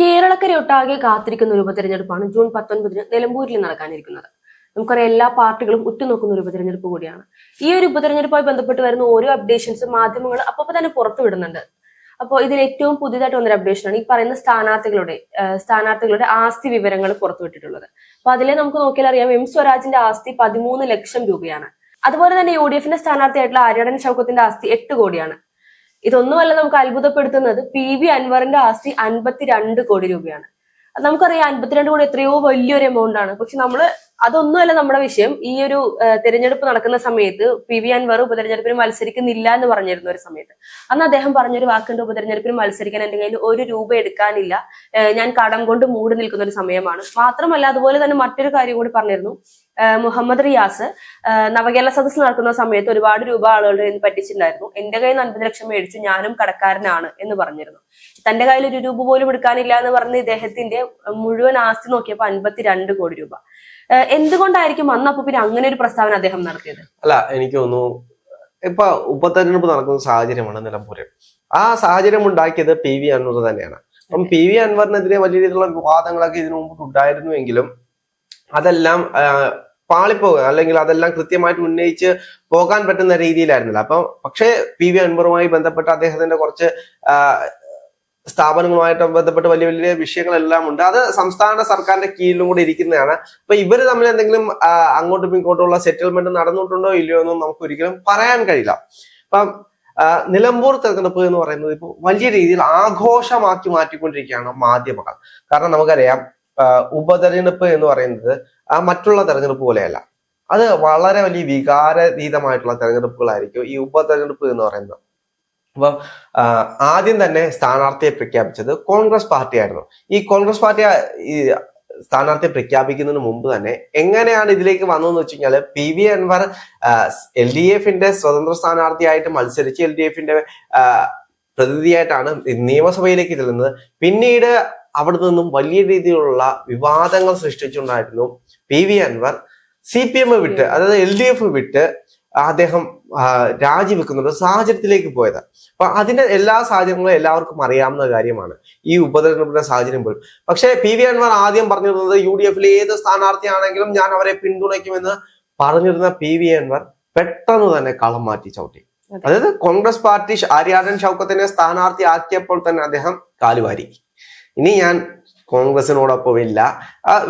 കേരളക്കരയൊട്ടാകെ കാത്തിരിക്കുന്ന ഒരു ഉപതെരഞ്ഞെടുപ്പാണ് ജൂൺ പത്തൊൻപതിന് നിലമ്പൂരിൽ നടക്കാനിരിക്കുന്നത്. നമുക്കറിയാം എല്ലാ പാർട്ടികളും ഉറ്റുനോക്കുന്ന ഒരു ഉപതെരഞ്ഞെടുപ്പ് കൂടിയാണ്. ഈ ഒരു ഉപതെരഞ്ഞെടുപ്പുമായി ബന്ധപ്പെട്ട് വരുന്ന ഓരോ അപ്ഡേഷൻസും മാധ്യമങ്ങൾ അപ്പോൾ തന്നെ പുറത്തുവിടുന്നുണ്ട് അപ്പോൾ ഇതിൽ ഏറ്റവും പുതിയതായിട്ട് വന്നൊരു അപ്ഡേഷനാണ് ഈ പറയുന്ന സ്ഥാനാർത്ഥികളുടെ സ്ഥാനാർത്ഥികളുടെ ആസ്തി വിവരങ്ങൾ പുറത്തുവിട്ടിട്ടുള്ളത് അപ്പൊ അതിലെ നമുക്ക് നോക്കിയാൽ അറിയാം എം സ്വരാജിന്റെ ആസ്തി പതിമൂന്ന് ലക്ഷം രൂപയാണ്. അതുപോലെ തന്നെ യു ഡി എഫിന്റെ സ്ഥാനാർത്ഥിയായിട്ടുള്ള ആര്യടൻ ഷൗക്കത്തിന്റെ ആസ്തി എട്ട് കോടിയാണ്. ഇതൊന്നുമല്ല നമുക്ക് അത്ഭുതപ്പെടുത്തുന്നത്. പി വി അൻവറിന്റെ ആസ്തി അൻപത്തിരണ്ട് കോടി രൂപയാണ്. നമുക്കറിയാം അൻപത്തിരണ്ട് കോടി എത്രയോ വലിയൊരു എമൗണ്ട് ആണ്. പക്ഷെ നമ്മൾ അതൊന്നുമല്ല നമ്മുടെ വിഷയം. ഈ ഒരു തിരഞ്ഞെടുപ്പ് നടക്കുന്ന സമയത്ത് പി വി അൻവർ ഉപതെരഞ്ഞെടുപ്പിന് മത്സരിക്കുന്നില്ല എന്ന് പറഞ്ഞിരുന്ന ഒരു സമയത്ത്. അന്ന് അദ്ദേഹം പറഞ്ഞൊരു വാക്കുണ്ട് ഉപതെരഞ്ഞെടുപ്പിന് മത്സരിക്കാൻ എന്റെ കയ്യിൽ ഒരു രൂപ എടുക്കാനില്ല. ഞാൻ കടം കൊണ്ട് മൂടി നിൽക്കുന്ന ഒരു സമയമാണ്. മാത്രമല്ല അതുപോലെ തന്നെ മറ്റൊരു കാര്യം കൂടി പറഞ്ഞിരുന്നു. മുഹമ്മദ് റിയാസ് നവകേരള സദസ്സ് നടക്കുന്ന സമയത്ത് ഒരുപാട് രൂപ ആളുകളുടെ കയ്യിൽ പറ്റിച്ചിട്ടുണ്ടായിരുന്നു. എന്റെ കയ്യിൽ നിന്ന് അൻപത് ലക്ഷം മേടിച്ചു ഞാനും കടക്കാരനാണ് എന്ന് പറഞ്ഞിരുന്നു. തന്റെ കയ്യിൽ ഒരു രൂപ പോലും എടുക്കാനില്ല എന്ന് പറഞ്ഞ് ഇദ്ദേഹത്തിന്റെ മുഴുവൻ ആസ്തി നോക്കിയപ്പോൾ അൻപത്തിരണ്ട് കോടി രൂപ. എന്തുകൊണ്ടായിരിക്കും അന്ന് അപ്പൊ പിന്നെ അങ്ങനെ ഒരു പ്രസ്താവന അദ്ദേഹം നടത്തിയത്? അല്ല എനിക്ക് തോന്നുന്നു ഇപ്പൊ ഉപതെരഞ്ഞെടുപ്പ് നടക്കുന്ന സാഹചര്യമാണ് നിലമ്പൂരിൽ ആ സാഹചര്യം ഉണ്ടാക്കിയത് പി വി അൻവർ തന്നെയാണ്. അപ്പം പി വി അൻവറിനെതിരെ വലിയ രീതിയിലുള്ള വിവാദങ്ങളൊക്കെ ഇതിനു മുമ്പ് ഉണ്ടായിരുന്നുവെങ്കിലും അതെല്ലാം പാളിപ്പോകുക അല്ലെങ്കിൽ അതെല്ലാം കൃത്യമായിട്ട് ഉന്നയിച്ച് പോകാൻ പറ്റുന്ന രീതിയിലായിരുന്നില്ല. അപ്പം പക്ഷേ പി വി അൻവറുമായി ബന്ധപ്പെട്ട് അദ്ദേഹത്തിന്റെ കുറച്ച് സ്ഥാപനങ്ങളുമായിട്ട് ബന്ധപ്പെട്ട് വലിയ വലിയ വിഷയങ്ങളെല്ലാം ഉണ്ട് അത് സംസ്ഥാന സർക്കാരിന്റെ കീഴിലും കൂടി ഇരിക്കുന്നതാണ്. അപ്പൊ ഇവർ തമ്മിൽ എന്തെങ്കിലും അങ്ങോട്ടും ഇങ്ങോട്ടുള്ള സെറ്റിൽമെന്റ് നടന്നിട്ടുണ്ടോ ഇല്ലയോ എന്നും നമുക്ക് ഒരിക്കലും പറയാൻ കഴിയില്ല. അപ്പം നിലമ്പൂർ തെരഞ്ഞെടുപ്പ് എന്ന് പറയുന്നത് ഇപ്പോൾ വലിയ രീതിയിൽ ആഘോഷമാക്കി മാറ്റിക്കൊണ്ടിരിക്കുകയാണ് മാധ്യമങ്ങൾ. കാരണം നമുക്കറിയാം ഉപതെരഞ്ഞെടുപ്പ് എന്ന് പറയുന്നത് മറ്റുള്ള തെരഞ്ഞെടുപ്പ് പോലെയല്ല. അത് വളരെ വലിയ വികാരതീതമായിട്ടുള്ള തെരഞ്ഞെടുപ്പുകളായിരിക്കും ഈ ഉപതെരഞ്ഞെടുപ്പ് എന്ന് പറയുന്നത്. അപ്പം ആദ്യം തന്നെ സ്ഥാനാർത്ഥിയെ പ്രഖ്യാപിച്ചത് കോൺഗ്രസ് പാർട്ടിയായിരുന്നു. ഈ കോൺഗ്രസ് പാർട്ടി ഈ സ്ഥാനാർത്ഥിയെ പ്രഖ്യാപിക്കുന്നതിന് മുമ്പ് തന്നെ എങ്ങനെയാണ് ഇതിലേക്ക് വന്നതെന്ന് വെച്ച് കഴിഞ്ഞാൽ P V Anvar L D എഫിന്റെ സ്വതന്ത്ര സ്ഥാനാർത്ഥിയായിട്ട് മത്സരിച്ച് എൽ ഡി എഫിന്റെ പ്രതിനിധിയായിട്ടാണ് നിയമസഭയിലേക്ക് ചെല്ലുന്നത്. പിന്നീട് അവിടെ നിന്നും വലിയ രീതിയിലുള്ള വിവാദങ്ങൾ സൃഷ്ടിച്ചുണ്ടായിരുന്നു P V Anvar. C P M വിട്ട് അതായത് എൽ ഡി എഫ് വിട്ട് അദ്ദേഹം രാജിവെക്കുന്ന ഒരു സാഹചര്യത്തിലേക്ക് പോയതാണ് അപ്പൊ അതിന്റെ എല്ലാ സാഹചര്യങ്ങളും എല്ലാവർക്കും അറിയാവുന്ന കാര്യമാണ്. ഈ ഉപതെരഞ്ഞെടുപ്പിന്റെ സാഹചര്യം പോലും. പക്ഷേ പി വി അൻവർ ആദ്യം പറഞ്ഞിരുന്നത് യു ഡി എഫിലെ ഏത് സ്ഥാനാർത്ഥിയാണെങ്കിലും ഞാൻ അവരെ പിന്തുണയ്ക്കുമെന്ന് പറഞ്ഞിരുന്ന പി വി അൻവർ പെട്ടെന്ന് തന്നെ കളം മാറ്റി ചവിട്ടി. അതായത് കോൺഗ്രസ് പാർട്ടി ആര്യാടൻ ഷൗക്കത്തിനെ സ്ഥാനാർത്ഥി ആക്കിയപ്പോൾ തന്നെ അദ്ദേഹം കാലുവാരി. ഇനി ഞാൻ കോൺഗ്രസിനോടൊപ്പം ഇല്ല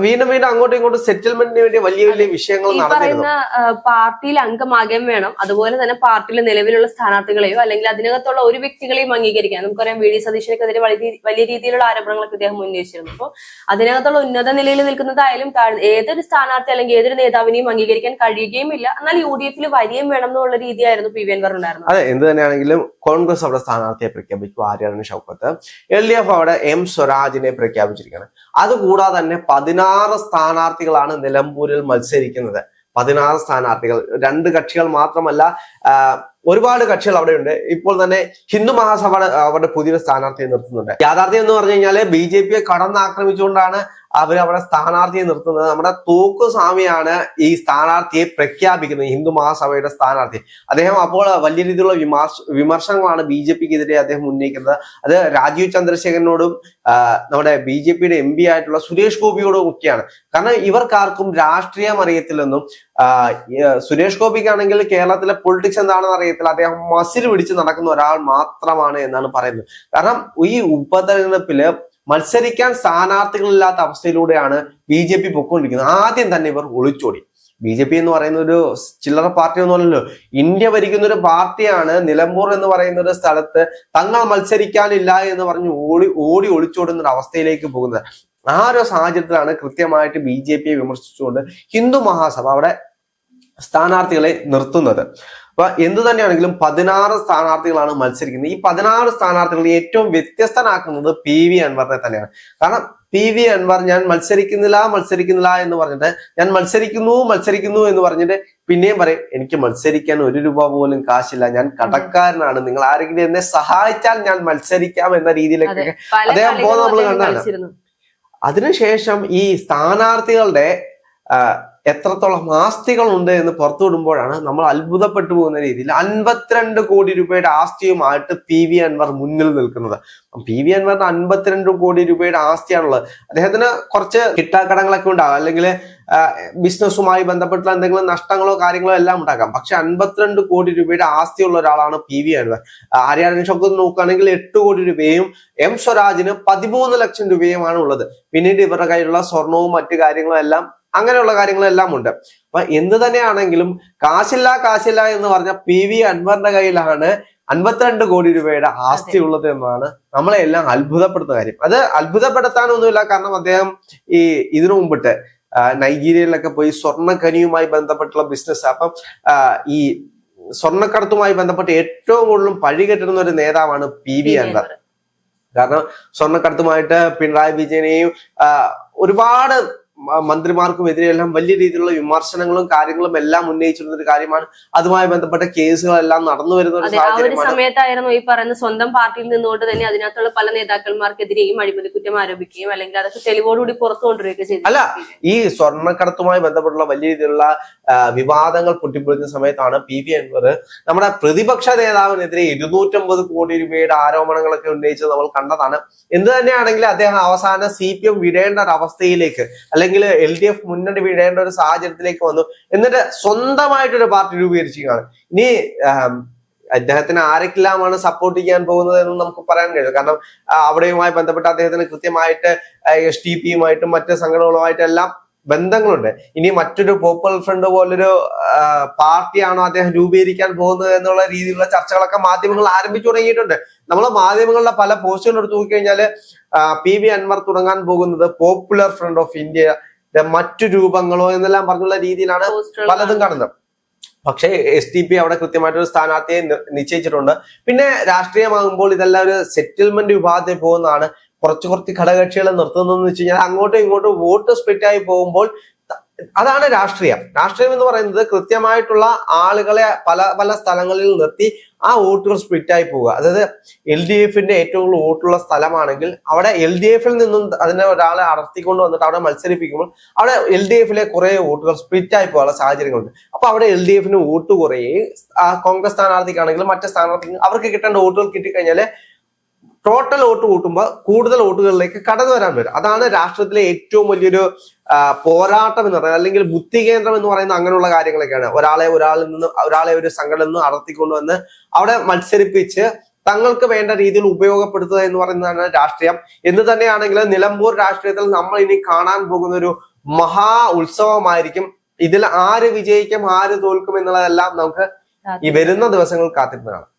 വീണ്ടും വീണ്ടും അങ്ങോട്ടും ഇങ്ങോട്ടും സെറ്റിൽമെന്റിന് വേണ്ടി വലിയ വലിയ വിഷയങ്ങൾ ഈ പറയുന്ന പാർട്ടിയിൽ അംഗമാകുകയും വേണം. അതുപോലെ തന്നെ പാർട്ടിയിലെ നിലവിലുള്ള സ്ഥാനാർത്ഥികളെയോ അല്ലെങ്കിൽ അതിനകത്തുള്ള ഒരു വ്യക്തികളെയും അംഗീകരിക്കാൻ നമുക്കറിയാം വി ഡി സതീശനക്കെതിരെ വലിയ രീതിയിലുള്ള ആരോപണങ്ങളൊക്കെ അദ്ദേഹം ഉന്നയിച്ചിരുന്നു. അപ്പോൾ അതിനകത്തുള്ള ഉന്നത നിലയിൽ നിൽക്കുന്നതായാലും ഏതൊരു സ്ഥാനാർത്ഥി അല്ലെങ്കിൽ ഏതൊരു നേതാവിനെയും അംഗീകരിക്കാൻ കഴിയുകയും ഇല്ല. എന്നാൽ യു ഡി എഫിൽ വരികയും വേണം എന്നുള്ള രീതിയായിരുന്നു പി വി അൻവർ ഉണ്ടായിരുന്നത്. അതെ എന്ത് തന്നെയാണെങ്കിലും കോൺഗ്രസ് അവിടെ സ്ഥാനാർത്ഥിയെ പ്രഖ്യാപിച്ചു. ആര്യാണ് ഷൗക്കത്ത്. എൽ ഡി എഫ് അവിടെ എം സ്വരാജിനെ പ്രഖ്യാപിച്ചിരിക്കുകയാണ്. അതുകൂടാതെ തന്നെ പതിനാറ് സ്ഥാനാർത്ഥികളാണ് നിലമ്പൂരിൽ മത്സരിക്കുന്നത്. പതിനാറ് സ്ഥാനാർത്ഥികൾ. രണ്ട് കക്ഷികൾ മാത്രമല്ല ഒരുപാട് കക്ഷികൾ അവിടെയുണ്ട്. ഇപ്പോൾ തന്നെ ഹിന്ദു മഹാസഭ അവരുടെ പുതിയൊരു സ്ഥാനാർത്ഥിയെ നിർത്തുന്നുണ്ട്. യാഥാർത്ഥ്യം എന്ന് പറഞ്ഞു കഴിഞ്ഞാൽ ബി ജെ പിയെ കടന്നാക്രമിച്ചുകൊണ്ടാണ് അവർ അവിടെ സ്ഥാനാർത്ഥിയെ നിർത്തുന്നത്. നമ്മുടെ തൂക്കു സ്വാമിയാണ് ഈ സ്ഥാനാർത്ഥിയെ പ്രഖ്യാപിക്കുന്നത്. ഹിന്ദു മഹാസഭയുടെ സ്ഥാനാർത്ഥി. അദ്ദേഹം അപ്പോൾ വലിയ രീതിയിലുള്ള വിമർശ വിമർശനങ്ങളാണ് ബി ജെ പിക്കെതിരെ അദ്ദേഹം ഉന്നയിക്കുന്നത്. അത് രാജീവ് ചന്ദ്രശേഖരനോടും നമ്മുടെ ബി ജെ പിയുടെ എം പി ആയിട്ടുള്ള സുരേഷ് ഗോപിയോടും ഒക്കെയാണ്. കാരണം ഇവർക്കാർക്കും രാഷ്ട്രീയം അറിയത്തില്ലെന്നും സുരേഷ് ഗോപിക്കാണെങ്കിൽ കേരളത്തിലെ പൊളിറ്റിക്സ് എന്താണെന്ന് അറിയത്തില്ല. അദ്ദേഹം മസിൽ പിടിച്ച് നടക്കുന്ന ഒരാൾ മാത്രമാണ് എന്നാണ് പറയുന്നത്. കാരണം ഈ ഉപതെരഞ്ഞെടുപ്പിൽ മത്സരിക്കാൻ സ്ഥാനാർത്ഥികളില്ലാത്ത അവസ്ഥയിലൂടെയാണ് ബി ജെ പി പൊക്കോണ്ടിരിക്കുന്നത് ആദ്യം തന്നെ ഇവർ ഒളിച്ചോടി. ബി ജെ പി എന്ന് പറയുന്ന ഒരു ചില്ലറ പാർട്ടി എന്ന് പറഞ്ഞല്ലോ. ഇന്ത്യ ഭരിക്കുന്ന ഒരു പാർട്ടിയാണ് നിലമ്പൂർ എന്ന് പറയുന്ന ഒരു സ്ഥലത്ത് തങ്ങൾ മത്സരിക്കാനില്ല എന്ന് പറഞ്ഞ് ഓടി ഓടി ഒളിച്ചോടുന്ന ഒരു അവസ്ഥയിലേക്ക് പോകുന്നത്. ആ ഒരു സാഹചര്യത്തിലാണ് കൃത്യമായിട്ട് ബി ജെ പിയെ വിമർശിച്ചുകൊണ്ട് ഹിന്ദു മഹാസഭ അവിടെ സ്ഥാനാർത്ഥികളെ നിർത്തുന്നത്. അപ്പൊ എന്ത് തന്നെയാണെങ്കിലും പതിനാറ് സ്ഥാനാർത്ഥികളാണ് മത്സരിക്കുന്നത്. ഈ പതിനാറ് സ്ഥാനാർത്ഥികളെ ഏറ്റവും വ്യത്യസ്തനാക്കുന്നത് പി വി അൻവറിനെ തന്നെയാണ്. കാരണം പി വി അൻവർ ഞാൻ മത്സരിക്കുന്നില്ല മത്സരിക്കുന്നില്ല എന്ന് പറഞ്ഞിട്ട് ഞാൻ മത്സരിക്കുന്നു മത്സരിക്കുന്നു എന്ന് പറഞ്ഞിട്ട് പിന്നെയും പറയും എനിക്ക് മത്സരിക്കാൻ ഒരു രൂപ പോലും കാശില്ല. ഞാൻ കടക്കാരനാണ്. നിങ്ങൾ ആരെങ്കിലും എന്നെ സഹായിച്ചാൽ ഞാൻ മത്സരിക്കാം എന്ന രീതിയിലേക്ക് അദ്ദേഹം പോകുന്ന നമ്മൾ കണ്ടാണ് അതിനുശേഷം ഈ സ്ഥാനാർത്ഥികളുടെ എത്രത്തോളം ആസ്തികളുണ്ട് എന്ന് പുറത്തു വിടുമ്പോഴാണ് നമ്മൾ അത്ഭുതപ്പെട്ടു പോകുന്ന രീതിയിൽ അൻപത്തിരണ്ട് കോടി രൂപയുടെ ആസ്തിയുമായിട്ട് പി വി അൻവർ മുന്നിൽ നിൽക്കുന്നത്. പി വി അൻവറിന് അൻപത്തിരണ്ട് കോടി രൂപയുടെ ആസ്തിയാണുള്ളത്. അദ്ദേഹത്തിന് കുറച്ച് കിട്ടാക്കടങ്ങളൊക്കെ ഉണ്ടാകും. അല്ലെങ്കിൽ ബിസിനസ്സുമായി ബന്ധപ്പെട്ടുള്ള എന്തെങ്കിലും നഷ്ടങ്ങളോ കാര്യങ്ങളോ എല്ലാം ഉണ്ടാക്കാം പക്ഷെ അൻപത്തിരണ്ട് കോടി രൂപയുടെ ആസ്തിയുള്ള ഒരാളാണ് പി വി അൻവർ. ആര്യാടൻ ഷോക്ക് നോക്കുകയാണെങ്കിൽ എട്ട് കോടി രൂപയും എം സ്വരാജിന് പതിമൂന്ന് ലക്ഷം രൂപയുമാണ് ഉള്ളത്. പിന്നീട് ഇവരുടെ കയ്യിലുള്ള സ്വർണവും മറ്റു കാര്യങ്ങളും എല്ലാം അങ്ങനെയുള്ള കാര്യങ്ങളെല്ലാം ഉണ്ട് അപ്പൊ എന്ത് തന്നെയാണെങ്കിലും കാശില്ല കാശില്ല എന്ന് പറഞ്ഞ പി വി അൻവറിന്റെ കയ്യിലാണ് അൻപത്തിരണ്ട് കോടി രൂപയുടെ ആസ്തി ഉള്ളത് എന്നാണ് നമ്മളെ എല്ലാം അത്ഭുതപ്പെടുത്തുന്ന കാര്യം. അത് അത്ഭുതപ്പെടുത്താനൊന്നുമില്ല. കാരണം അദ്ദേഹം ഈ ഇതിനു മുമ്പിട്ട് നൈജീരിയയിലൊക്കെ പോയി സ്വർണഖനിയുമായി ബന്ധപ്പെട്ടുള്ള ബിസിനസ് അപ്പം ഈ സ്വർണക്കടത്തുമായി ബന്ധപ്പെട്ട് ഏറ്റവും കൂടുതലും പഴി കെട്ടുന്ന ഒരു നേതാവാണ് പി വി അൻവർ. കാരണം സ്വർണക്കടത്തുമായിട്ട് പിണറായി വിജയനെയും ഒരുപാട് മന്ത്രിമാർക്കും എതിരെയെല്ലാം വലിയ രീതിയിലുള്ള വിമർശനങ്ങളും കാര്യങ്ങളും എല്ലാം ഉന്നയിച്ചിരുന്ന ഒരു കാര്യമാണ്. അതുമായി ബന്ധപ്പെട്ട കേസുകളെല്ലാം നടന്നു വരുന്ന ഒരു സാഹചര്യമാണ്. സമയത്തായിരുന്നു ഈ പറയുന്ന സ്വന്തം പാർട്ടിയിൽ നിന്നുകൊണ്ട് തന്നെ അതിനകത്തുള്ള പല നേതാക്കന്മാർക്കെതിരെയും അഴിമതി കുറ്റം ആരോപിക്കുകയും അല്ലെങ്കിൽ അതൊക്കെ തെളിവോടുകൂടി പുറത്തു കൊണ്ടുവരികയൊക്കെ ചെയ്തു അല്ല, ഈ സ്വർണക്കടത്തുമായി ബന്ധപ്പെട്ടുള്ള വലിയ രീതിയിലുള്ള വിവാദങ്ങൾ പൊട്ടിപ്പൊളിക്കുന്ന സമയത്താണ് പി വി അൻവർ നമ്മുടെ പ്രതിപക്ഷ നേതാവിനെതിരെ ഇരുന്നൂറ്റമ്പത് കോടി രൂപയുടെ ആരോപണങ്ങളൊക്കെ ഉന്നയിച്ചത് നമ്മൾ കണ്ടതാണ്. എന്ത് തന്നെയാണെങ്കിലും അദ്ദേഹം അവസാന സി പി എം വിടേണ്ട ഒരു അവസ്ഥയിലേക്ക് അല്ലെങ്കിൽ എൽ ഡി എഫ് മുന്നണി വിടേണ്ട ഒരു സാഹചര്യത്തിലേക്ക് വന്നു. എന്നിട്ട് സ്വന്തമായിട്ടൊരു പാർട്ടി രൂപീകരിച്ചിരിക്കുകയാണ്. ഇനി അദ്ദേഹത്തിന് ആരൊക്കെല്ലാമാണ് സപ്പോർട്ട് ചെയ്യാൻ പോകുന്നത് എന്ന് നമുക്ക് പറയാൻ കഴിയും കാരണം അവിടെയുമായി ബന്ധപ്പെട്ട് അദ്ദേഹത്തിന് കൃത്യമായിട്ട് എസ് ടി പിയുമായിട്ടും മറ്റ് സംഘടനകളുമായിട്ടെല്ലാം ബന്ധങ്ങളുണ്ട്. ഇനി മറ്റൊരു പോപ്പുലർ ഫ്രണ്ട് പോലൊരു പാർട്ടിയാണോ അദ്ദേഹം രൂപീകരിക്കാൻ പോകുന്നത് എന്നുള്ള രീതിയിലുള്ള ചർച്ചകളൊക്കെ മാധ്യമങ്ങൾ ആരംഭിച്ചു തുടങ്ങിയിട്ടുണ്ട്. നമ്മൾ മാധ്യമങ്ങളുടെ പല പോസ്റ്റുകൾ എടുത്തു നോക്കിക്കഴിഞ്ഞാൽ പി വി അൻവർ തുടങ്ങാൻ പോകുന്നത് പോപ്പുലർ ഫ്രണ്ട് ഓഫ് ഇന്ത്യ മറ്റു രൂപങ്ങളോ എന്നെല്ലാം പറഞ്ഞുള്ള രീതിയിലാണ് പലതും കാണുന്നത് പക്ഷേ എസ് ടി പി അവിടെ കൃത്യമായിട്ടൊരു സ്ഥാനാർത്ഥിയെ നിശ്ചയിച്ചിട്ടുണ്ട്. പിന്നെ രാഷ്ട്രീയമാകുമ്പോൾ ഇതെല്ലാം ഒരു സെറ്റിൽമെന്റ് വിഭാഗത്തിൽ പോകുന്നതാണ് കുറച്ച് കുറച്ച് ഘടകകക്ഷികളെ നിർത്തുന്നതെന്ന് വെച്ച് കഴിഞ്ഞാൽ അങ്ങോട്ടും ഇങ്ങോട്ടും വോട്ട് സ്പ്ലിറ്റ് ആയി പോകുമ്പോൾ അതാണ് രാഷ്ട്രീയം. രാഷ്ട്രീയം എന്ന് പറയുന്നത് കൃത്യമായിട്ടുള്ള ആളുകളെ പല പല സ്ഥലങ്ങളിൽ നിർത്തി ആ വോട്ടുകൾ സ്പ്ലിറ്റ് ആയി പോവുക അതായത് എൽ ഡി എഫിന്റെ ഏറ്റവും കൂടുതൽ വോട്ടുള്ള സ്ഥലമാണെങ്കിൽ അവിടെ എൽ ഡി എഫിൽ നിന്നും അതിനെ ഒരാളെ അടർത്തിക്കൊണ്ട് വന്നിട്ട് അവിടെ മത്സരിപ്പിക്കുമ്പോൾ അവിടെ എൽ ഡി എഫിലെ കുറെ വോട്ടുകൾ സ്പ്ലിറ്റ് ആയി പോകാനുള്ള സാഹചര്യങ്ങളുണ്ട്. അപ്പൊ അവിടെ എൽ ഡി എഫിന് വോട്ട് കുറയുകയും കോൺഗ്രസ് സ്ഥാനാർത്ഥിക്കാണെങ്കിലും മറ്റു സ്ഥാനാർത്ഥി അവർക്ക് കിട്ടേണ്ട വോട്ടുകൾ കിട്ടിക്കഴിഞ്ഞാൽ ടോട്ടൽ വോട്ട് കൂട്ടുമ്പോൾ കൂടുതൽ വോട്ടുകളിലേക്ക് കടന്നു വരാൻ വരും അതാണ് രാഷ്ട്രത്തിലെ ഏറ്റവും വലിയൊരു പോരാട്ടം എന്ന് പറയുന്നത് അല്ലെങ്കിൽ ബുദ്ധി കേന്ദ്രം എന്ന് പറയുന്ന അങ്ങനെയുള്ള കാര്യങ്ങളൊക്കെയാണ്. ഒരാളെ ഒരാളിൽ നിന്ന് ഒരാളെ ഒരു സംഘടന നിന്ന് അടർത്തിക്കൊണ്ടുവന്ന് അവിടെ മത്സരിപ്പിച്ച് തങ്ങൾക്ക് വേണ്ട രീതിയിൽ ഉപയോഗപ്പെടുത്തുക എന്ന് പറയുന്നതാണ് രാഷ്ട്രീയം. എന്ന് തന്നെയാണെങ്കിൽ നിലമ്പൂർ രാഷ്ട്രീയത്തിൽ നമ്മൾ ഇനി കാണാൻ പോകുന്ന ഒരു മഹാ ഉത്സവമായിരിക്കും. ഇതിൽ ആര് വിജയിക്കും ആര് തോൽക്കും എന്നുള്ളതെല്ലാം നമുക്ക് ഈ വരുന്ന ദിവസങ്ങൾ കാത്തിരുന്ന് കാണാം.